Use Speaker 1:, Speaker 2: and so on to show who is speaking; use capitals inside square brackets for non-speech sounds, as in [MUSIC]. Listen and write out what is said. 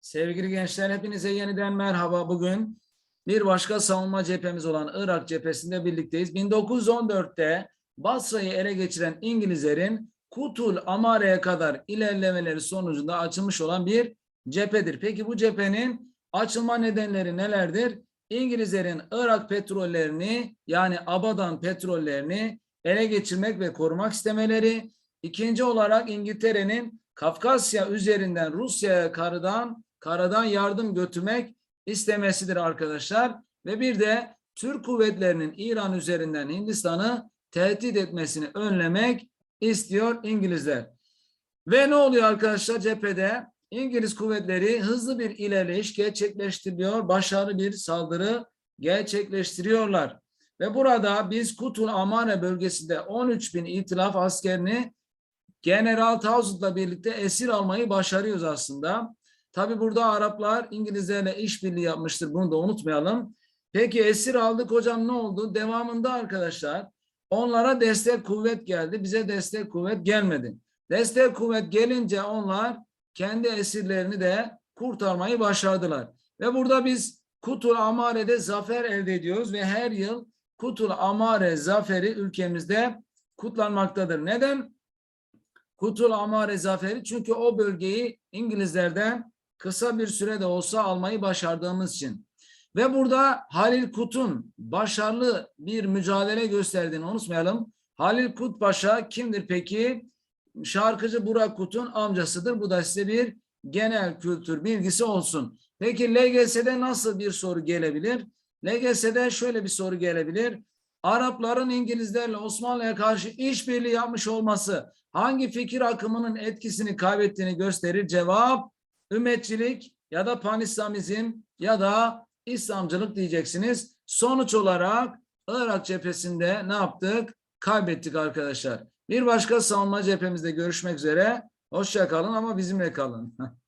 Speaker 1: Sevgili gençler hepinize yeniden merhaba. Bugün bir başka savunma cephemiz olan Irak cephesinde birlikteyiz. 1914'te Basra'yı ele geçiren İngilizlerin Kutul Amare'ye kadar ilerlemeleri sonucunda açılmış olan bir cephedir. Peki bu cephenin açılma nedenleri nelerdir? İngilizlerin Irak petrollerini yani Abadan petrollerini ele geçirmek ve korumak istemeleri. İkinci olarak İngiltere'nin Kafkasya üzerinden Rusya'ya karadan karadan yardım götürmek istemesidir arkadaşlar. Ve bir de Türk kuvvetlerinin İran üzerinden Hindistan'ı tehdit etmesini önlemek istiyor İngilizler. Ve ne oluyor arkadaşlar cephede? İngiliz kuvvetleri hızlı bir ilerleyiş gerçekleştiriyor. Başarılı bir saldırı gerçekleştiriyorlar. Ve burada biz Kutul Amane bölgesinde 13 bin itilaf askerini General Townsend'la birlikte esir almayı başarıyoruz aslında. Tabi burada Araplar İngilizlerle işbirliği yapmıştır. Bunu da unutmayalım. Peki esir aldık hocam ne oldu? Devamında arkadaşlar onlara destek kuvvet geldi. Bize destek kuvvet gelmedi. Destek kuvvet gelince onlar kendi esirlerini de kurtarmayı başardılar. Ve burada biz Kutul Amare'de zafer elde ediyoruz ve her yıl Kutul Amare zaferi ülkemizde kutlanmaktadır. Neden? Kutul Amare zaferi çünkü o bölgeyi İngilizlerden kısa bir sürede olsa almayı başardığımız için. Ve burada Halil Kut'un başarılı bir mücadele gösterdiğini unutmayalım. Halil Kut Paşa kimdir peki? Şarkıcı Burak Kut'un amcasıdır. Bu da size bir genel kültür bilgisi olsun. Peki LGS'de nasıl bir soru gelebilir? LGS'de şöyle bir soru gelebilir. Arapların İngilizlerle Osmanlı'ya karşı işbirliği yapmış olması hangi fikir akımının etkisini kaybettiğini gösterir? Cevap ümmetçilik ya da panislamizm ya da İslamcılık diyeceksiniz. Sonuç olarak Irak cephesinde ne yaptık? Kaybettik arkadaşlar. Bir başka savunma cephemizde görüşmek üzere. Hoşça kalın ama bizimle kalın. [LAUGHS]